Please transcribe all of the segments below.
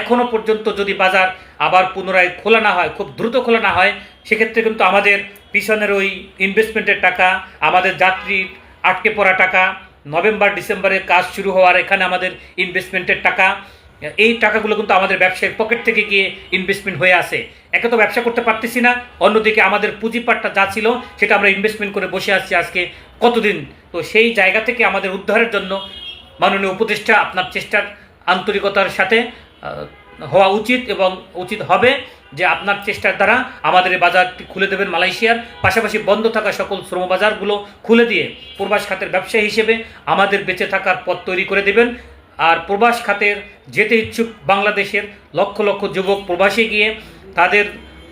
এখনও পর্যন্ত যদি বাজার আবার পুনরায় খোলা না হয়, খুব দ্রুত খোলা না হয়, সেক্ষেত্রে কিন্তু আমাদের পিছনের ওই ইনভেস্টমেন্টের টাকা, আমাদের যাত্রীর আটকে পড়া টাকা, নভেম্বর ডিসেম্বরে কাজ শুরু হওয়ার এখানে আমাদের ইনভেস্টমেন্টের টাকা, এই টাকাগুলো কিন্তু আমাদের ব্যবসায়ীর পকেট থেকে গিয়ে ইনভেস্টমেন্ট হয়ে আসে। একে তো ব্যবসা করতে পারতেছি না, অন্যদিকে আমাদের পুঁজিপাটটা যা ছিল, সেটা আমরা ইনভেস্টমেন্ট করে বসে আছি আজকে কতদিন? তো সেই জায়গা থেকে আমাদের উদ্ধারের জন্য মাননীয় উপদেষ্টা আপনার চেষ্টার আন্তরিকতার সাথে হওয়া উচিত এবং উচিত হবে যে আপনার চেষ্টার দ্বারা আমাদের এই বাজারটি খুলে দেবেন মালয়েশিয়ার। পাশাপাশি বন্ধ থাকা সকল শ্রম বাজারগুলো খুলে দিয়ে প্রবাস খাতের ব্যবসায়ী হিসেবে আমাদের বেঁচে থাকার পথ তৈরি করে দেবেন। আর প্রবাস খাতের যেতে ইচ্ছুক বাংলাদেশের লক্ষ লক্ষ যুবক প্রবাসে গিয়ে তাদের,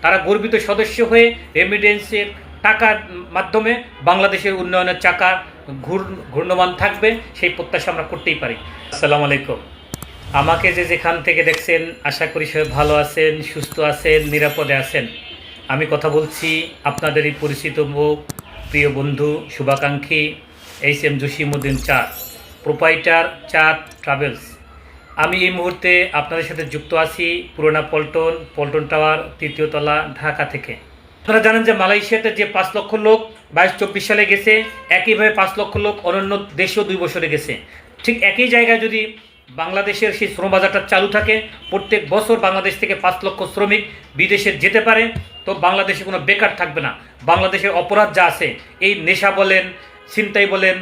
তারা গর্বিত সদস্য হয়ে রেমিডেন্সের টাকার মাধ্যমে বাংলাদেশের উন্নয়নের চাকা ঘূর ঘূর্ণমান থাকবে, সেই প্রত্যাশা আমরা করতেই পারি। আসসালামু আলাইকুম। আমাকে যে যেখান থেকে দেখছেন, আশা করি সবাই ভালো আছেন, সুস্থ আছেন, নিরাপদে আছেন। আমি কথা বলছি আপনাদেরই পরিচিত মুখ, প্রিয় বন্ধু, শুভাকাঙ্ক্ষী এইচ এম জসিমুদ্দিন চাঁদ, প্রোপাইটার চাঁদ ট্রাভেলস। আমি এই মুহূর্তে আপনাদের সাথে যুক্ত আছি পুরোনা পল্টন পল্টন টাওয়ার, তৃতীয় তলা, ঢাকা থেকে। আপনারা জানেন যে মালয়েশিয়াতে যে পাঁচ লক্ষ লোক বাইশ চব্বিশ সালে গেছে, একইভাবে পাঁচ লক্ষ লোক অন্যান্য দেশেও দুই বছরে গেছে। ঠিক একই জায়গায় যদি বাংলাদেশের সেই শ্রম বাজারটা চালু থাকে, প্রত্যেক বছর বাংলাদেশ থেকে পাঁচ লক্ষ শ্রমিক বিদেশে যেতে পারে, তো বাংলাদেশে কোনো বেকার থাকবে না। বাংলাদেশের অপরাধ যা আছে, এই নেশা বলেন, ছিনতাই বলেন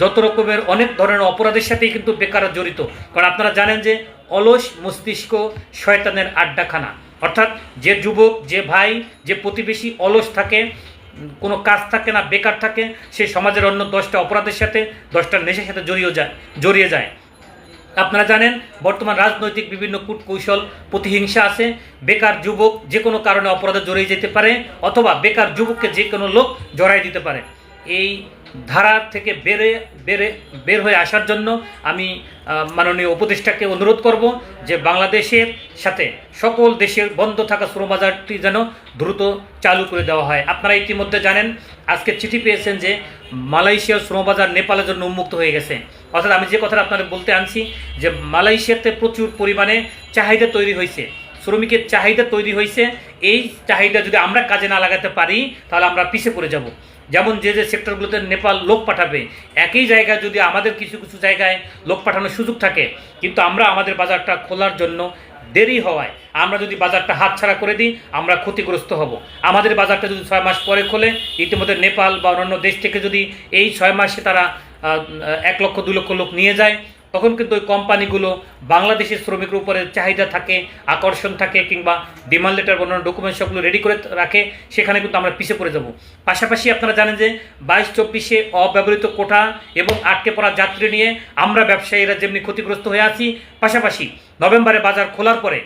যত রকমের অনেক ধরনের অপরাধের সাথেই কিন্তু বেকাররা জড়িত। কারণ আপনারা জানেন যে অলস মস্তিষ্ক শয়তানের আড্ডাখানা। অর্থাৎ যে যুবক, যে ভাই, যে প্রতিবেশী অলস থাকে, কোনো কাজ থাকে না, বেকার থাকে, সে সমাজের অন্য দশটা অপরাধের সাথে, দশটা নেশার সাথে জড়িয়ে যায় জড়িয়ে যায়। আপনারা জানেন, বর্তমান রাজনৈতিক বিভিন্ন কূটকৌশল প্রতিহিংসা আছে। বেকার যুবক যে কোনো কারণে অপরাধে জড়িয়ে যেতে পারে, অথবা বেকার যুবককে যে কোনো লোক জড়াই দিতে পারে। এই ধারা থেকে বেরে বেরে, বের হয়ে আসার জন্য আমি মাননীয় উপদেষ্টাকে অনুরোধ করব যে বাংলাদেশের সাথে সকল দেশের বন্ধ থাকা শ্রমবাজারটি যেন দ্রুত চালু করে দেওয়া হয়। আপনারা ইতিমধ্যে জানেন, আজকে চিঠি পেয়েছেন যে মালয়েশিয়ার শ্রমবাজার নেপালের জন্য উন্মুক্ত হয়ে গেছে। অর্থাৎ আমি যে কথাটা আপনাদের বলতে আনছি যে মালয়েশিয়াতে প্রচুর পরিমাণে চাহিদা তৈরি হয়েছে। শ্রমিকের চাহিদা তৈরি হয়েছে। এই চাহিদা যদি আমরা কাজে না লাগাতে পারি, তাহলে আমরা পিছিয়ে পড়ে যাব। যেমন যে যে সেক্টরগুলোতে নেপাল লোক পাঠাবে, একই জায়গায় যদি আমাদের কিছু কিছু জায়গায় লোক পাঠানোর সুযোগ থাকে, কিন্তু আমরা আমাদের বাজারটা খোলার জন্য দেরি হওয়ায় আমরা যদি বাজারটা হাতছাড়া করে দিই, আমরা ক্ষতিগ্রস্ত হব। আমাদের বাজারটা যদি ছয় মাস পরে খোলে, ইতিমধ্যে নেপাল বা অন্যান্য দেশ থেকে যদি এই ছয় মাসে তারা এক লক্ষ দু লক্ষ লোক নিয়ে যায়। তখন কিন্তু ওই কোম্পানিগুলো বাংলাদেশের শ্রমিকের উপরে চাহিদা থাকে, আকর্ষণ থাকে কিংবা ডিমান্ড লেটার অন্যান্য ডকুমেন্ট সবগুলো রেডি করে রাখে, সেখানে কিন্তু আমরা পিছিয়ে পড়ে যাব। পাশাপাশি আপনারা জানেন যে বাইশ চব্বিশে অব্যবহৃত কোঠা এবং আটকে পড়া যাত্রী নিয়ে আমরা ব্যবসায়ীরা যেমনি ক্ষতিগ্রস্ত হয়ে আছি, পাশাপাশি নভেম্বরে বাজার খোলার পরে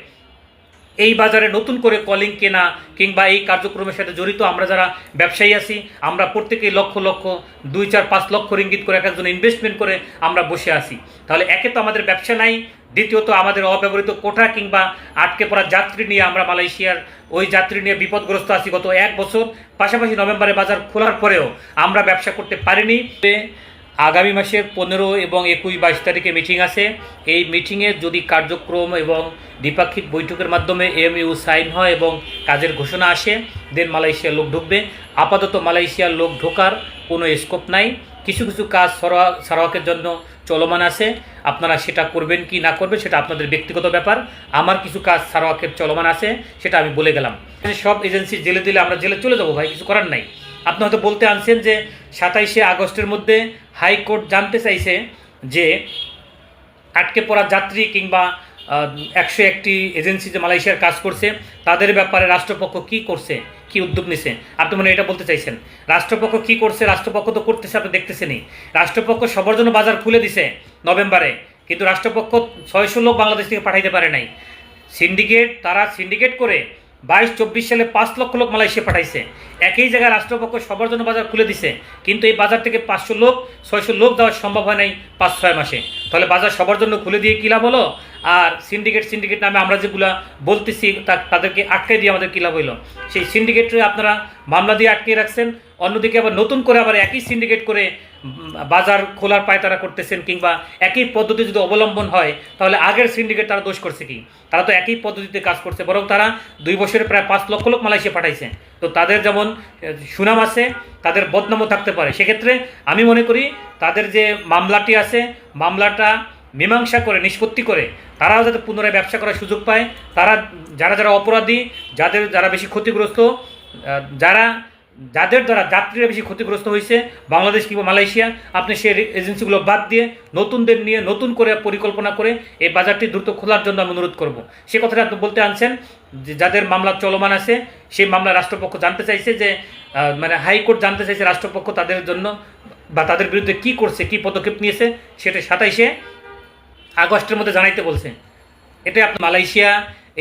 এই বাজারে নতুন করে কলিং কেনা কিংবা এই কার্যক্রমের সাথে জড়িত আমরা যারা ব্যবসায়ী আছি, আমরা প্রত্যেকেই লক্ষ লক্ষ, দুই চার পাঁচ লক্ষ রিঙ্গিত করে এক একজন ইনভেস্টমেন্ট করে আমরা বসে আছি। তাহলে একে তো আমাদের ব্যবসা নাই, দ্বিতীয়ত আমাদের অব্যবহৃত কোঠা কিংবা আটকে পড়া যাত্রী নিয়ে আমরা মালয়েশিয়ার ওই যাত্রী নিয়ে বিপদগ্রস্ত আছি গত এক বছর। পাশাপাশি নভেম্বরে বাজার খোলার পরেও আমরা ব্যবসা করতে পারিনি। আগামী মাসের পনেরো এবং একুশ বাইশ তারিখে মিটিং আছে। এই মিটিংয়ে যদি কার্যক্রম এবং দ্বিপাক্ষিক বৈঠকের মাধ্যমে এমইউ সাইন হয় এবং কাজের ঘোষণা আসে, দেন মালয়েশিয়ার লোক ঢুকবে। আপাতত মালয়েশিয়ার লোক ঢোকার কোনো স্কোপ নাই। কিছু কিছু কাজ সরোয়া সারোয়াকের জন্য চলমান আছে। আপনারা সেটা করবেন কি না করবেন সেটা আপনাদের ব্যক্তিগত ব্যাপার। আমার কিছু কাজ সারোয়াকের চলমান আছে, সেটা আমি বলে গেলাম। সব এজেন্সি জেলে দিলে আমরা জেলে চলে যাব ভাই, কিছু করার নাই। আপনি হয়তো বলতে আনছেন যে সাতাইশে আগস্টের মধ্যে হাইকোর্ট জানতে চাইছে যে আটকে পড়া যাত্রী কিংবা একশো একটি এজেন্সি যে মালয়েশিয়ার কাজ করছে, তাদের ব্যাপারে রাষ্ট্রপক্ষ কি করছে, কি উদ্যোগ নিছে? আপনি মনে এটা বলতে চাইছেন। রাষ্ট্রপক্ষ কি করছে, রাষ্ট্রপক্ষ তো করতেছে, আপনি দেখতেছেনই। রাষ্ট্রপক্ষ সবার জন্য বাজার খুলে দিছে নভেম্বরে, কিন্তু রাষ্ট্রপক্ষ ছয়শো লোক বাংলাদেশ থেকে পাঠাইতে পারে নাই। সিন্ডিকেট, তারা সিন্ডিকেট করে বাইশ, চব্বিশ সালে পাঁচ লক্ষ লোক মালয়েশিয়া পাঠাইছে। একই জায়গায় রাষ্ট্রপক্ষ সবার জন্য বাজার খুলে দিছে, কিন্তু এই বাজার থেকে পাঁচশো লোক, ছয়শো লোক দেওয়া সম্ভব হয় নাই পাঁচ, ছয় মাসে। তাহলে বাজার সবার জন্য খুলে দিয়ে কী লাভ হলো? আর সিন্ডিকেট সিন্ডিকেট নামে আমরা যেগুলা বলতেছি তাদেরকে আটকে দিয়ে আমাদের কী লাভ হইল? সেই সিন্ডিকেটে আপনারা মামলা দিয়ে আটকে রাখছেন, অন্যদিকে আবার নতুন করে আবার একই সিন্ডিকেট করে বাজার খোলার পায়তারা করতেছেন, কিংবা একই পদ্ধতি যদি অবলম্বন হয়, তাহলে আগের সিন্ডিকেট তারা দোষ করছে কি? তারা তো একই পদ্ধতিতে কাজ করছে, বরং তারা দুই বছরে প্রায় পাঁচ লক্ষ লোক মালয়েশিয়া পাঠাইছে। তো তাদের যেমন সুনাম আছে, তাদের বদনামও থাকতে পারে। সেক্ষেত্রে আমি মনে করি, তাদের যে মামলাটি আছে, মামলাটা মীমাংসা করে, নিষ্পত্তি করে, তারাও যাতে পুনরায় ব্যবসা করার সুযোগ পায়। তারা, যারা যারা অপরাধী, যাদের যারা বেশি ক্ষতিগ্রস্ত যারা, যাদের দ্বারা যাত্রীরা বেশি ক্ষতিগ্রস্ত হয়েছে, বাংলাদেশ কিংবা মালয়েশিয়া, আপনি সেই এজেন্সিগুলো বাদ দিয়ে নতুনদের নিয়ে নতুন করে পরিকল্পনা করে এই বাজারটি দ্রুত খোলার জন্য আমি অনুরোধ করব। সে কথাটা আপনি বলতে আনছেন, যে যাদের মামলা চলমান আছে, সেই মামলা রাষ্ট্রপক্ষ জানতে চাইছে যে মানে হাইকোর্ট জানতে চাইছে রাষ্ট্রপক্ষ তাদের জন্য বা তাদের বিরুদ্ধে কি করছে, কি পদক্ষেপ নিয়েছে, সেটা সাতাইশে আগস্টের মধ্যে জানাইতে বলছে। এটা আপনি মালয়েশিয়া,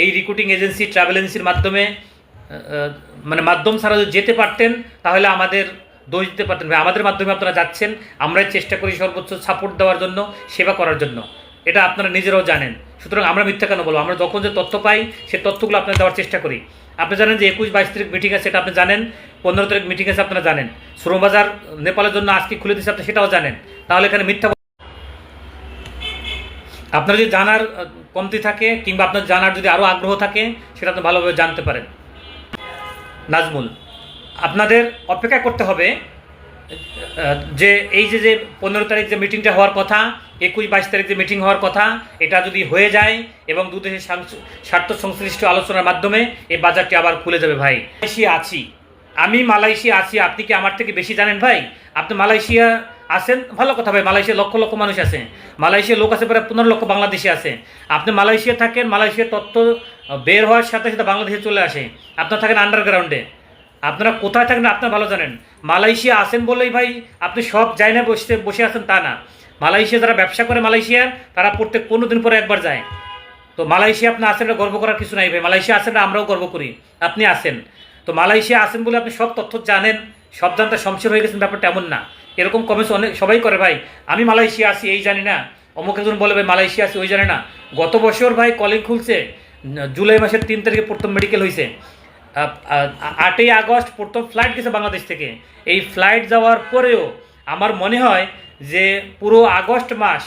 এই রিক্রুটিং এজেন্সি ট্রাভেল এজেন্সির মাধ্যমে মানে মাধ্যম ছাড়া যদি যেতে পারতেন, তাহলে আমাদের দোষ দিতে পারতেন। আমাদের মাধ্যমে আপনারা যাচ্ছেন, আমরাই চেষ্টা করি সর্বোচ্চ সাপোর্ট দেওয়ার জন্য, সেবা করার জন্য। এটা আপনারা নিজেরাও জানেন। সুতরাং আমরা মিথ্যা কেন বলব? আমরা যখন যে তথ্য পাই সেই তথ্যগুলো আপনাদের দেওয়ার চেষ্টা করি। আপনি জানেন যে একুশ বাইশ তারিখ মিটিং আছে সেটা আপনি জানেন? পনেরো তারিখ মিটিং আছে, আপনারা জানেন। শ্রমবাজার, নেপালের জন্য আজকে খুলে দিচ্ছে আপনি সেটাও জানেন। তাহলে এখানে মিথ্যা আপনার যদি জানার কমতি থাকে কিংবা আপনার জানার যদি আরও আগ্রহ থাকে, সেটা আপনি ভালোভাবে জানতে পারেন। নাজমুল, আপনাদের অপেক্ষা করতে হবে যে এই যে যে পনেরো তারিখ যে মিটিংটা হওয়ার কথা, একুশ বাইশ তারিখ যে মিটিং হওয়ার কথা, এটা যদি হয়ে যায় এবং দু দেশের স্বার্থ সংশ্লিষ্ট আলোচনার মাধ্যমে এই বাজারটি আবার খুলে যাবে ভাই। মালয়েশিয়া আছি। আমি মালয়েশিয়া আছি, আপনি কি আমার থেকে বেশি জানেন ভাই? আপনি মালয়েশিয়া আছেন? ভালো কথা ভাই মালয়েশিয়া লক্ষ লক্ষ মানুষ আছে। মালয়েশিয়া লোক আছে প্রায় পনেরো লক্ষ বাংলাদেশি আছে। আপনি মালয়েশিয়া থাকেন, মালয়েশিয়ার তথ্য বের হওয়ার সাথে সাথে বাংলাদেশে চলে আসে। আপনার থাকেন আন্ডারগ্রাউন্ডে আপনারা কোথায় থাকেন আপনারা ভালো জানেন। মালয়েশিয়া আসেন বলেই ভাই, আপনি সব যায় না বসে বসে আছেন তা না। মালয়েশিয়া যারা ব্যবসা করে মালয়েশিয়ার তারা প্রত্যেক পনেরো দিন পরে একবার যায়। তো মালয়েশিয়া আপনি আসেন গর্ব করার কিছু নাই ভাই। মালয়েশিয়া আসেন আমরাও গর্ব করি। আপনি আসেন তো মালয়েশিয়া আসেন বলে আপনি সব তথ্য জানেন। সব জানতে শমশের হয়ে গেছেন, ব্যাপারটা এমন না। এরকম কমেন্টস অনেক, সবাই করে ভাই। আমি মালয়েশিয়া আসি এই জানি না। অমুক একজন বলে ভাই মালয়েশিয়া আসি ওই জানে না। গত বছর ভাই কলিং খুলছে জুলাই মাসের তিন তারিখে প্রথম মেডিকেল হয়েছে আটই আগস্ট প্রথম ফ্লাইট গেছে বাংলাদেশ থেকে। এই ফ্লাইট যাওয়ার পরেও আমার মনে হয় যে পুরো আগস্ট মাস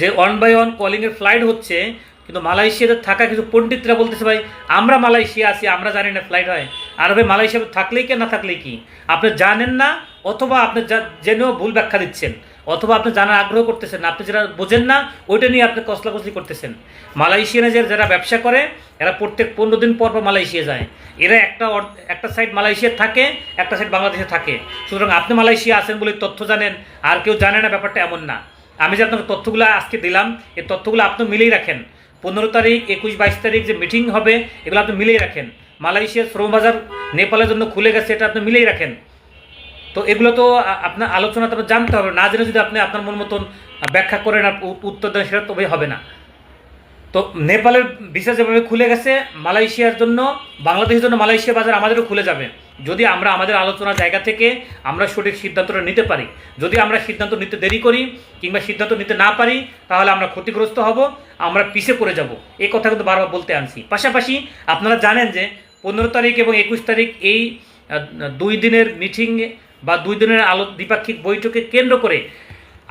যে ওয়ান বাই ওয়ান কলিংয়ের ফ্লাইট হচ্ছে, কিন্তু মালয়েশিয়াতে থাকা কিছু পণ্ডিতরা বলতেছে ভাই, আমরা মালয়েশিয়া আছি, আমরা জানি না ফ্লাইট হয়। আর ভাই মালয়েশিয়া থাকলেই কি না থাকলেই কি? আপনি জানেন না অথবা আপনি জেনেও ভুল ব্যাখ্যা দিচ্ছেন, অথবা আপনি জানার আগ্রহ করতেছেন, আপনি যেটা বোঝেন না, ওইটা নিয়ে আপনি কসলাকসলি করতেছেন। মালয়েশিয়ানে যারা ব্যবসা করে, এরা প্রত্যেক পনেরো দিন পর পর মালয়েশিয়া যায়। এরা একটা একটা সাইড মালয়েশিয়া থাকে, একটা সাইড বাংলাদেশে থাকে। সুতরাং আপনি মালয়েশিয়া আছেন বলে তথ্য জানেন, আর কেউ জানে না, ব্যাপারটা এমন না। আমি যে আপনাকে তথ্যগুলো আজকে দিলাম, এই তথ্যগুলো আপনি মিলেই রাখেন। পনেরো তারিখ, একুশ, বাইশ তারিখ যে মিটিং হবে, এগুলো আপনি মিলেই রাখেন। মালয়েশিয়ার শ্রমবাজার নেপালের জন্য খুলে গেছে, এটা আপনি মিলেই রাখেন। তো এগুলো তো আপনার আলোচনা তো জানতে হবে। না জেনে যদি আপনি আপনার মন মতন ব্যাখ্যা করেন আর উত্তর দেন, সেটা তবে হবে না। তো নেপালের ভিসা যেভাবে খুলে গেছে, মালয়েশিয়ার জন্য, বাংলাদেশের জন্য মালয়েশিয়া বাজার আমাদেরও খুলে যাবে। যদি আমরা আমাদের আলোচনার জায়গা থেকে আমরা সঠিক সিদ্ধান্তটা নিতে পারি। যদি আমরা সিদ্ধান্ত নিতে দেরি করি কিংবা সিদ্ধান্ত নিতে না পারি, তাহলে আমরা ক্ষতিগ্রস্ত হব, আমরা পিছে পড়ে যাব। এই কথা কিন্তু বারবার বলতে আনছি। পাশাপাশি আপনারা জানেন যে পনেরো তারিখ এবং একুশ তারিখ এই দুই দিনের মিটিং বা দুই দিনের আলো দ্বিপাক্ষিক বৈঠকে কেন্দ্র করে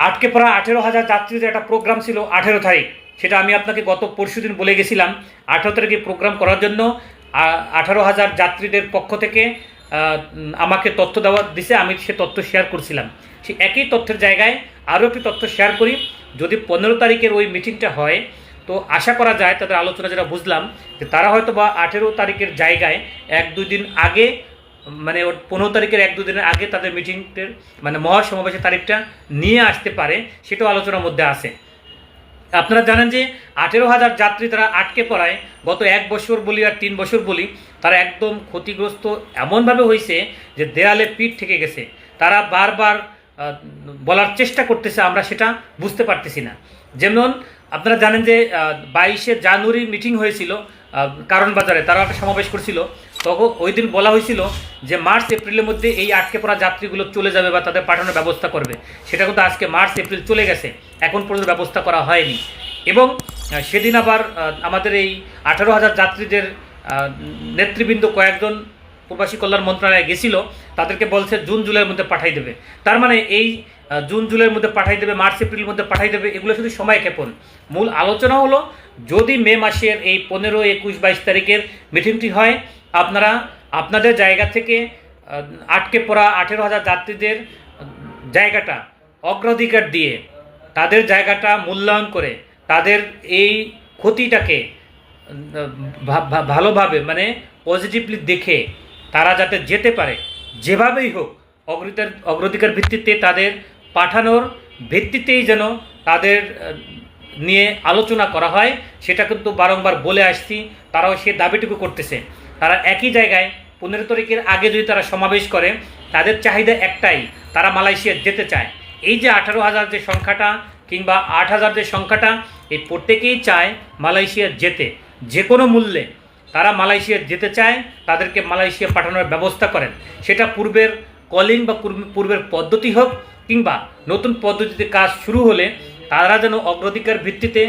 আটকে পড়া আঠেরো হাজার যাত্রীদের একটা প্রোগ্রাম ছিল আঠেরো তারিখ। সেটা আমি আপনাকে গত পরশু দিন বলে গেছিলাম। আঠেরো তারিখে প্রোগ্রাম করার জন্য আঠারো হাজার যাত্রীদের পক্ষ থেকে আমাকে তথ্য দেওয়া দিছে, আমি সে তথ্য শেয়ার করছিলাম। সে একই তথ্যের জায়গায় আরও একটি তথ্য শেয়ার করি। যদি পনেরো তারিখের ওই মিটিংটা হয়, তো আশা করা যায়, তাদের আলোচনা যেটা বুঝলাম, যে তারা হয়তো বা আঠেরো তারিখের জায়গায় এক দুই দিন আগে মানে ওর পনেরো তারিখের এক দুদিনের আগে তাদের মিটিংটের মানে মহাসমাবেশের তারিখটা নিয়ে আসতে পারে, সেটাও আলোচনার মধ্যে আছে। আপনারা জানেন যে আঠেরো হাজার যাত্রী তারা আটকে পড়ায়, গত এক বছর বলি আর তিন বছর বলি, তারা একদম ক্ষতিগ্রস্ত এমনভাবে হয়েছে যে দেয়ালে পিঠ থেকে গেছে। তারা বারবার বলার চেষ্টা করতেছে আমরা সেটা বুঝতে পারতেছি না। যেমন আপনারা জানেন যে বাইশে জানুয়ারি মিটিং হয়েছিল কারণ বাজারে, তারা একটা সমাবেশ করছিল। তখন ওই দিন বলা হয়েছিল যে মার্চ, এপ্রিলের মধ্যে এই আটকে পড়া যাত্রীগুলো চলে যাবে বা তাদের পাঠানোর ব্যবস্থা করবে। সেটা কিন্তু আজকে মার্চ, এপ্রিল চলে গেছে। এখন পর্যন্ত ব্যবস্থা করা হয়নি। এবং সেদিন আবার আমাদের এই আঠারো হাজার যাত্রীদের নেতৃবৃন্দ কয়েকজন প্রবাসী কল্যাণ মন্ত্রণালয়ে গেছিল, তাদেরকে বলছে জুন, জুলাইয়ের মধ্যে পাঠাই দেবে। তার মানে এই জুন, জুলাইয়ের মধ্যে পাঠাই দেবে, মার্চ, এপ্রিলের মধ্যে পাঠাই দেবে, এগুলো শুধু সময় ক্ষেপণ। মূল আলোচনা হলো, যদি মে মাসের এই পনেরো, একুশ, বাইশ তারিখের মিটিংটি হয়, আপনারা, আপনাদের জায়গা থেকে আটকে পড়া আঠেরো হাজার যাত্রীদের জায়গাটা, অগ্রাধিকার দিয়ে, তাদের জায়গাটা মূল্যায়ন করে, তাদের এই ক্ষতিটাকে ভালোভাবে মানে পজিটিভলি দেখে তারা যাতে যেতে পারে, যেভাবেই হোক অগ্রিতার অগ্রাধিকার ভিত্তিতে তাদের পাঠানোর ভিত্তিতেই যেন তাদের নিয়ে আলোচনা করা হয়, সেটা কিন্তু বারংবার বলে আসছি, তারাও সে দাবিটুকু করতেছে। তারা একই জায়গায় পনেরো তারিখের আগে যদি তারা সমাবেশ করে, তাদের চাহিদা একটাই, তারা মালয়েশিয়া যেতে চায়। এই যে আঠারো হাজার যে সংখ্যাটা কিংবা আট হাজার যে সংখ্যাটা, এই প্রত্যেকেই চায় মালয়েশিয়া যেতে। যে কোনো মূল্যে তারা মালয়েশিয়া যেতে চায়, তাদেরকে মালয়েশিয়া পাঠানোর ব্যবস্থা করেন। সেটা পূর্বের কলিং বা পূর্বের পদ্ধতি হোক কিংবা নতুন পদ্ধতিতে কাজ শুরু হলে তারা যেন অগ্রাধিকার ভিত্তিতে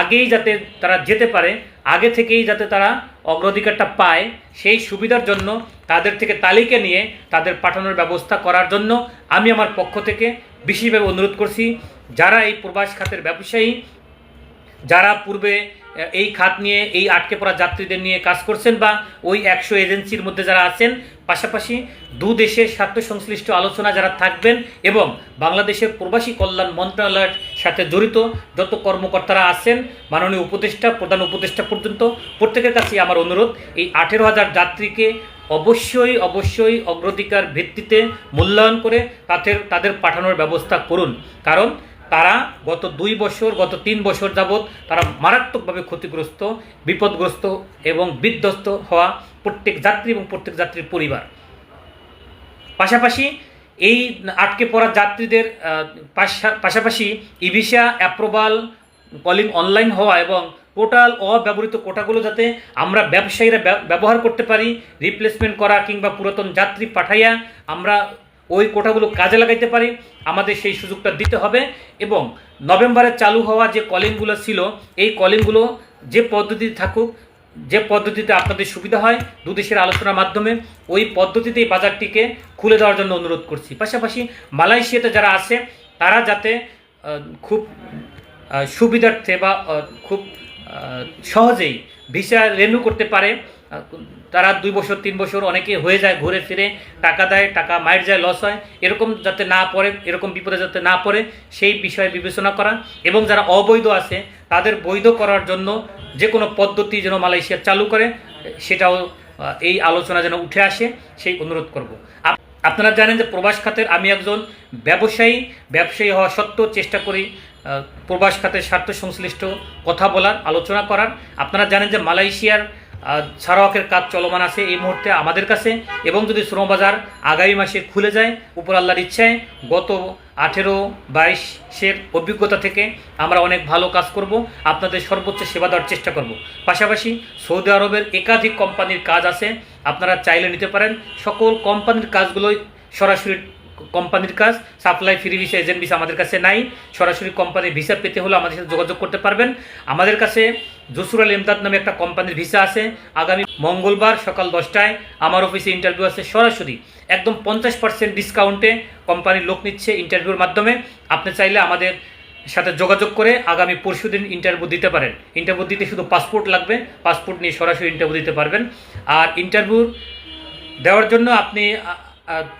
আগেই যাতে তারা যেতে পারে, আগে থেকেই যাতে তারা অগ্রাধিকারটা পায়, সেই সুবিধার জন্য তাদের থেকে তালিকা নিয়ে তাদের পাঠানোর ব্যবস্থা করার জন্য আমি আমার পক্ষ থেকে বিশেষভাবে অনুরোধ করছি। যারা এই প্রবাস খাতের ব্যবসায়ী, যারা পূর্বে এই খাত নিয়ে, এই আটকে পড়া যাত্রীদের নিয়ে কাজ করছেন বা ওই একশো এজেন্সির মধ্যে যারা আছেন, পাশাপাশি দু দেশের স্বার্থ সংশ্লিষ্ট আলোচনা যারা থাকবেন এবং বাংলাদেশের প্রবাসী কল্যাণ মন্ত্রণালয়ের সাথে জড়িত যত কর্মকর্তারা আছেন, মাননীয় উপদেষ্টা, প্রধান উপদেষ্টা পর্যন্ত, প্রত্যেকের কাছে আমার অনুরোধ, এই আঠেরো হাজার যাত্রীকে অবশ্যই অবশ্যই অগ্রাধিকার ভিত্তিতে মূল্যায়ন করে তাদের তাদের পাঠানোর ব্যবস্থা করুন। কারণ তারা গত দুই বছর, গত তিন বছর যাবৎ তারা মারাত্মকভাবে ক্ষতিগ্রস্ত, বিপদগ্রস্ত এবং বিধ্বস্ত হওয়া প্রত্যেক যাত্রী এবং প্রত্যেক যাত্রীর পরিবার। পাশাপাশি এই আটকে পড়া যাত্রীদের পাশা- পাশাপাশি e visa approval, calling online হওয়া এবং টোটাল অব্যবহৃত কোটাগুলো যাতে আমরা ব্যবসায়ীরা ব্যবহার করতে পারি, রিপ্লেসমেন্ট করা কিংবা পুরাতন যাত্রী পাঠাইয়া আমরা ওই কোটাগুলো কাজে লাগাইতে পারি, আমাদের সেই সুযোগটা দিতে হবে এবং নভেম্বরে চালু হওয়া যে কলিংগুলো ছিল, এই কলিংগুলো যে পদ্ধতি থাকুক, যে পদ্ধতিতে আপনাদের সুবিধা হয় দুদেশের আলোচনার মাধ্যমে, ওই পদ্ধতিতেই বাজারটিকে খুলে দেওয়ার জন্য অনুরোধ করছি। পাশাপাশি মালয়েশিয়াতে যারা আছে, তারা যাতে খুব সুবিধার্থে বা খুব সহজেই ভিসা রেনু করতে পারে তারা দুই বছর, তিন বছর অনেকে হয়ে যায় ঘুরে ফিরে, টাকা দেয়, টাকা মায়ের যায় লস হয়। এরকম যাতে না পড়ে, এরকম বিপদে যাতে না পড়ে, সেই বিষয়ে বিবেচনা করা। এবং যারা অবৈধ আছে, তাদের বৈধ করার জন্য যে কোনো পদ্ধতি যেন মালয়েশিয়া চালু করে, সেটাও এই আলোচনা যেন উঠে আসে, সেই অনুরোধ করব। আপনারা জানেন যে প্রবাস খাতের আমি একজন ব্যবসায়ী ব্যবসায়ী হওয়া সত্ত্বেও চেষ্টা করি প্রবাস খাতের স্বার্থ সংশ্লিষ্ট কথা বলার, আলোচনা করার। আপনারা জানেন যে মালয়েশিয়ার আহ, সারাওয়াকের কাজ চলমান আছে এই মুহূর্তে আমাদের কাছে। এবং যদি শ্রমবাজার আগামী মাসে খুলে যায় উপর আল্লাহর ইচ্ছায় গত আঠেরো বাইশের অভিজ্ঞতা থেকে আমরা অনেক ভালো কাজ করব আপনাদের সর্বোচ্চ সেবা দেওয়ার চেষ্টা করব। পাশাপাশি সৌদি আরবের একাধিক কোম্পানির কাজ আছে আপনারা চাইলে নিতে পারেন। সকল কোম্পানির কাজগুলোই সরাসরি কোম্পানির কাজ supply free visa agent visa আমাদের কাছে নাই। সরাসরি কোম্পানির ভিসা পেতে হলে আমাদের সাথে যোগাযোগ করতে পারবেন। আমাদের কাছে জসুরাল ইমদাদ নামে একটা কোম্পানির ভিসা আছে। আগামী মঙ্গলবার সকাল দশটায় আমার অফিসে ইন্টারভিউ আছে সরাসরি। একদম পঞ্চাশ পার্সেন্ট ডিসকাউন্টে কোম্পানির লোক নিচ্ছে ইন্টারভিউর মাধ্যমে। আপনি চাইলে আমাদের সাথে যোগাযোগ করে আগামী পরশু দিন ইন্টারভিউ দিতে পারেন। ইন্টারভিউ দিতে শুধু পাসপোর্ট লাগবে। পাসপোর্ট নিয়ে সরাসরি ইন্টারভিউ দিতে পারবেন। আর ইন্টারভিউ দেওয়ার জন্য আপনি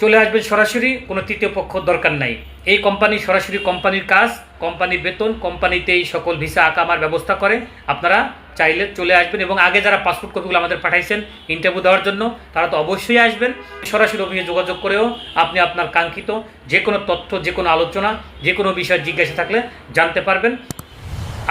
চলে আসবেন সরাসরি, কোনো তৃতীয় পক্ষ দরকার নাই। এই কোম্পানি সরাসরি কোম্পানির কাজ কোম্পানির বেতন, কোম্পানিতেই সকল ভিসা আকামার ব্যবস্থা করে। আপনারা চাইলে চলে আসবেন এবং আগে যারা পাসপোর্ট কপিগুলো আমাদের পাঠাইছেন ইন্টারভিউ দেওয়ার জন্য, তারা তো অবশ্যই আসবেন। সরাসরি অফিসে যোগাযোগ করেও আপনি আপনার কাঙ্ক্ষিত যে কোনো তথ্য, যে কোনো আলোচনা, যে কোনো বিষয় জিজ্ঞাসা থাকলে জানতে পারবেন।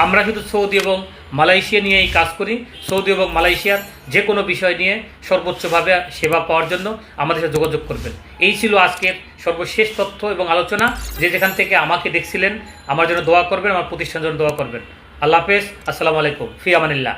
আমরা শুধু সৌদি এবং মালয়েশিয়া নিয়ে এই কাজ করি। সৌদি এবং মালয়েশিয়ার যে কোনো বিষয় নিয়ে সর্বোচ্চভাবে সেবা পাওয়ার জন্য আমাদের সাথে যোগাযোগ করবেন। এই ছিল আজকের সর্বশেষ তথ্য এবং আলোচনা। যে যেখান থেকে আমাকে দেখছিলেন, আমার জন্য দোয়া করবেন, আমার প্রতিষ্ঠান জন্য দোয়া করবেন। আল্লাহ হাফেজ, আসসালামু আলাইকুম। ফি আমানিল্লাহ।